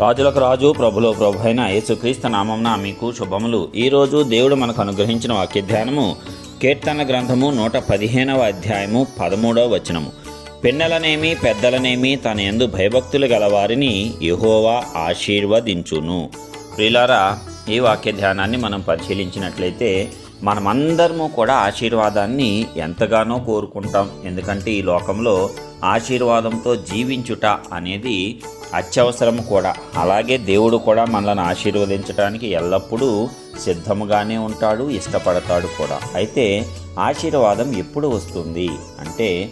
రాజులకు రాజు ప్రభులో ప్రభు అయిన యేసుక్రీస్తు నామంన మీకు శుభములు. ఈరోజు దేవుడు మనకు అనుగ్రహించిన వాక్య ధ్యానము కీర్తన గ్రంథము నూట పదిహేనవ అధ్యాయము పదమూడవ వచనము. పిన్నలనేమి పెద్దలనేమి తన ఎందు భయభక్తులు గలవారిని యహోవా ఆశీర్వదించును. ప్రిలారా ఈ వాక్య ధ్యానాన్ని మనం పరిశీలించినట్లయితే మనమందరము కూడా ఆశీర్వాదాన్ని ఎంతగానో కోరుకుంటాం. ఎందుకంటే ఈ లోకంలో ఆశీర్వాదంతో జీవించుట అనేది అత్యవసరం కూడా. అలాగే దేవుడు కూడా మనల్ని ఆశీర్వదించడానికి ఎల్లప్పుడూ సిద్ధముగానే ఉంటాడు ఇష్టపడతాడు కూడా. అయితే ఆశీర్వాదం ఎప్పుడు వస్తుంది? అంటే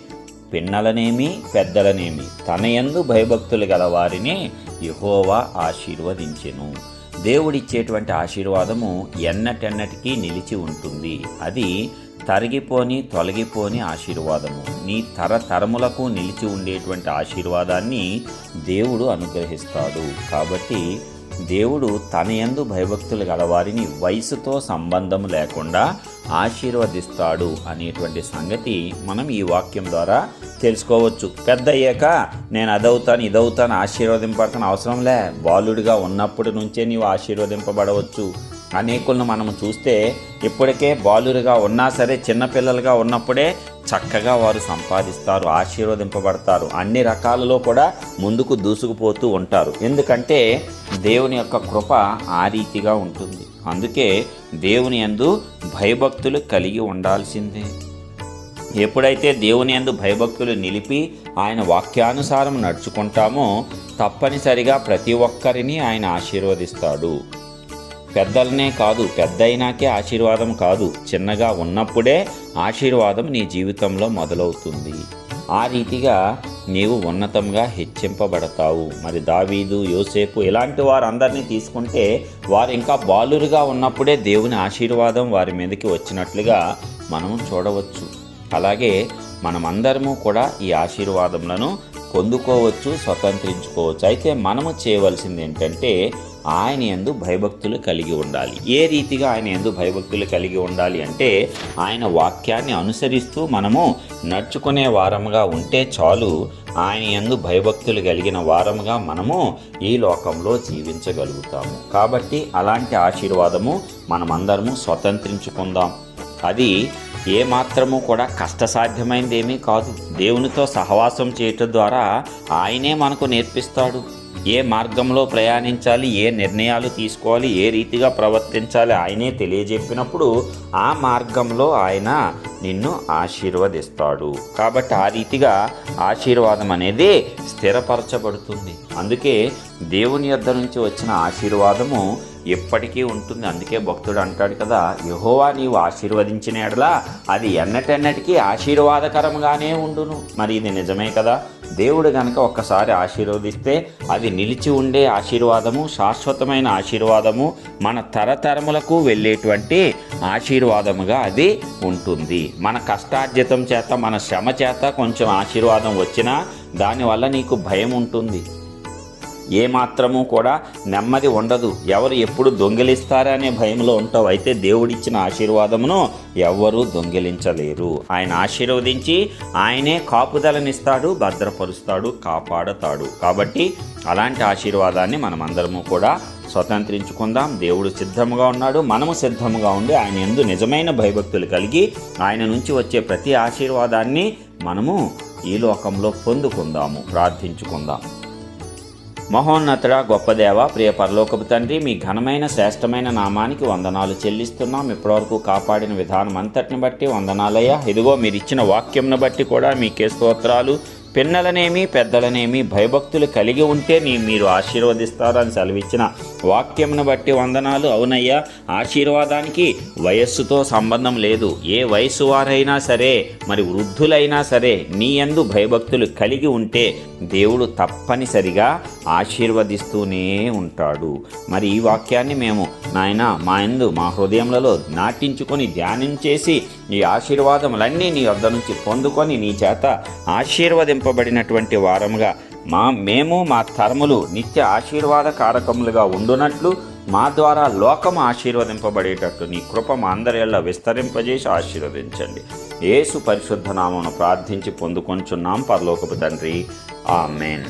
పిన్నలనేమి పెద్దలనేమి. తన యందు భయభక్తులు గల వారిని యహోవా ఆశీర్వదించెను. దేవుడిచ్చేటువంటి ఆశీర్వాదము ఎన్నటెన్నటికీ నిలిచి ఉంటుంది. అది తరిగిపోని తొలగిపోని ఆశీర్వాదము. నీ తరతరములకు నిలిచి ఉండేటువంటి ఆశీర్వాదాన్ని దేవుడు అనుగ్రహిస్తాడు. కాబట్టి దేవుడు తన యందు భయభక్తులు గలవారిని వయసుతో సంబంధం లేకుండా ఆశీర్వదిస్తాడు అనేటువంటి సంగతి మనం ఈ వాక్యం ద్వారా తెలుసుకోవచ్చు. పెద్ద అయ్యాక నేను అదవుతాను ఇదవుతాను ఆశీర్వదింపడతాను అవసరంలే బాలుడిగా ఉన్నప్పటి నుంచే నీవు ఆశీర్వదింపబడవచ్చు. అనేకులను మనం చూస్తే ఇప్పటికే బాలురుగా ఉన్నా సరే చిన్నపిల్లలుగా ఉన్నప్పుడే చక్కగా వారు సంపాదిస్తారు ఆశీర్వదింపబడతారు. అన్ని రకాలలో కూడా ముందుకు దూసుకుపోతూ ఉంటారు. ఎందుకంటే దేవుని యొక్క కృప ఆ రీతిగా ఉంటుంది. అందుకే దేవుని యందు భయభక్తులు కలిగి ఉండాల్సిందే. ఎప్పుడైతే దేవుని ఎందు భయభక్తులు నిలిపి ఆయన వాక్యానుసారం నడుచుకుంటామో తప్పనిసరిగా ప్రతి ఒక్కరిని ఆయన ఆశీర్వదిస్తాడు. పెద్దలనే కాదు పెద్ద అయినాకే ఆశీర్వాదం కాదు. చిన్నగా ఉన్నప్పుడే ఆశీర్వాదం నీ జీవితంలో మొదలవుతుంది. ఆ రీతిగా నీవు ఉన్నతంగా హెచ్చింపబడతావు. మరి దావీదు యోసేపు ఇలాంటి వారందరినీ తీసుకుంటే వారు ఇంకా బాలురుగా ఉన్నప్పుడే దేవుని ఆశీర్వాదం వారి మీదకి వచ్చినట్లుగా మనం చూడవచ్చు. అలాగే మనమందరము కూడా ఈ ఆశీర్వాదములను పొందుకోవచ్చు స్వతంత్రించుకోవచ్చు. అయితే మనము చేయవలసింది ఏంటంటే ఆయన ఎందు భయభక్తులు కలిగి ఉండాలి. ఏ రీతిగా ఆయన ఎందు భయభక్తులు కలిగి ఉండాలి అంటే ఆయన వాక్యాన్ని అనుసరిస్తూ మనము నడుచుకునే వారముగా ఉంటే చాలు ఆయన ఎందు భయభక్తులు కలిగిన వారముగా మనము ఈ లోకంలో జీవించగలుగుతాము. కాబట్టి అలాంటి ఆశీర్వాదము మనమందరము స్వతంత్రించుకుందాం. అది ఏ మాత్రము కూడా కష్టసాధ్యమైనది ఏమీ కాదు. దేవునితో సహవాసం చేయటం ద్వారా ఆయనే మనకు నేర్పిస్తాడు. ఏ మార్గంలో ప్రయాణించాలి ఏ నిర్ణయాలు తీసుకోవాలి ఏ రీతిగా ప్రవర్తించాలి ఆయనే తెలియజెప్పినప్పుడు ఆ మార్గంలో ఆయన నిన్ను ఆశీర్వదిస్తాడు. కాబట్టి ఆ రీతిగా ఆశీర్వాదం అనేది స్థిరపరచబడుతుంది. అందుకే దేవుని యొద్ద నుంచి వచ్చిన ఆశీర్వాదము ఎప్పటికీ ఉంటుంది. అందుకే భక్తుడు అంటాడు కదా యహోవా నీవు ఆశీర్వదించిన ఎడలా అది ఎన్నటెన్నటికీ ఆశీర్వాదకరంగానే ఉండును. మరి ఇది నిజమే కదా? దేవుడు కనుక ఒక్కసారి ఆశీర్వదిస్తే అది నిలిచి ఉండే ఆశీర్వాదము శాశ్వతమైన ఆశీర్వాదము మన తరతరములకు వెళ్ళేటువంటి ఆశీర్వాదముగా అది ఉంటుంది. మన కష్టార్జితం చేత మన శ్రమ చేత కొంచెం ఆశీర్వాదం వచ్చినా దానివల్ల నీకు భయం ఉంటుంది. ఏ మాత్రము కూడా నెమ్మది ఉండదు. ఎవరు ఎప్పుడు దొంగిలిస్తారనే భయంలో ఉంటావు. అయితే దేవుడిచ్చిన ఆశీర్వాదమును ఎవ్వరూ దొంగిలించలేరు. ఆయన ఆశీర్వదించి ఆయనే కాపుదలనిస్తాడు భద్రపరుస్తాడు కాపాడతాడు. కాబట్టి అలాంటి ఆశీర్వాదాన్ని మనమందరము కూడా స్వతంత్రించుకుందాం. దేవుడు సిద్ధముగా ఉన్నాడు. మనము సిద్ధముగా ఉండి ఆయన ఎందు నిజమైన భయభక్తులు కలిగి ఆయన నుంచి వచ్చే ప్రతి ఆశీర్వాదాన్ని మనము ఈ లోకంలో పొందుకుందాము ప్రార్థించుకుందాం. మహోన్నతుడ గొప్పదేవ ప్రియ పరలోకపు తండ్రి మీ ఘనమైన శ్రేష్టమైన నామానికి వందనాలు చెల్లిస్తున్నాం. ఇప్పటివరకు కాపాడిన విధానం అంతటిని బట్టి వందనాలయ్యా. ఇదిగో మీరు ఇచ్చిన వాక్యంను బట్టి కూడా మీకే స్తోత్రాలు. పిన్నలనేమి పెద్దలనేమి భయభక్తులు కలిగి ఉంటే నీ మీరు ఆశీర్వదిస్తారని సెలవిచ్చిన వాక్యంను బట్టి వందనాలు. అవునయ్యా ఆశీర్వాదానికి వయస్సుతో సంబంధం లేదు. ఏ వయసు వారైనా సరే మరి వృద్ధులైనా సరే నీ యందు భయభక్తులు కలిగి ఉంటే దేవుడు తప్పనిసరిగా ఆశీర్వదిస్తూనే ఉంటాడు. మరి ఈ వాక్యాన్ని మేము నాయన మా ఎందు మా హృదయములలో నాటించుకొని ధ్యానం చేసి ఈ ఆశీర్వాదములన్నీ నీ వద్ద నుంచి పొందుకొని నీ చేత ఆశీర్వదింపబడినటువంటి వారముగా మా మేము మా తరములు నిత్య ఆశీర్వాద కారకములుగా ఉండునట్లు మా ద్వారా లోకము ఆశీర్వదింపబడేటట్టు నీ కృప మా అందరిలో విస్తరింపజేసి ఆశీర్వదించండి. ఏసు పరిశుద్ధ నామమును ప్రార్థించి పొందుకొంచున్నాం పరలోకపు తండ్రి. ఆ మేన్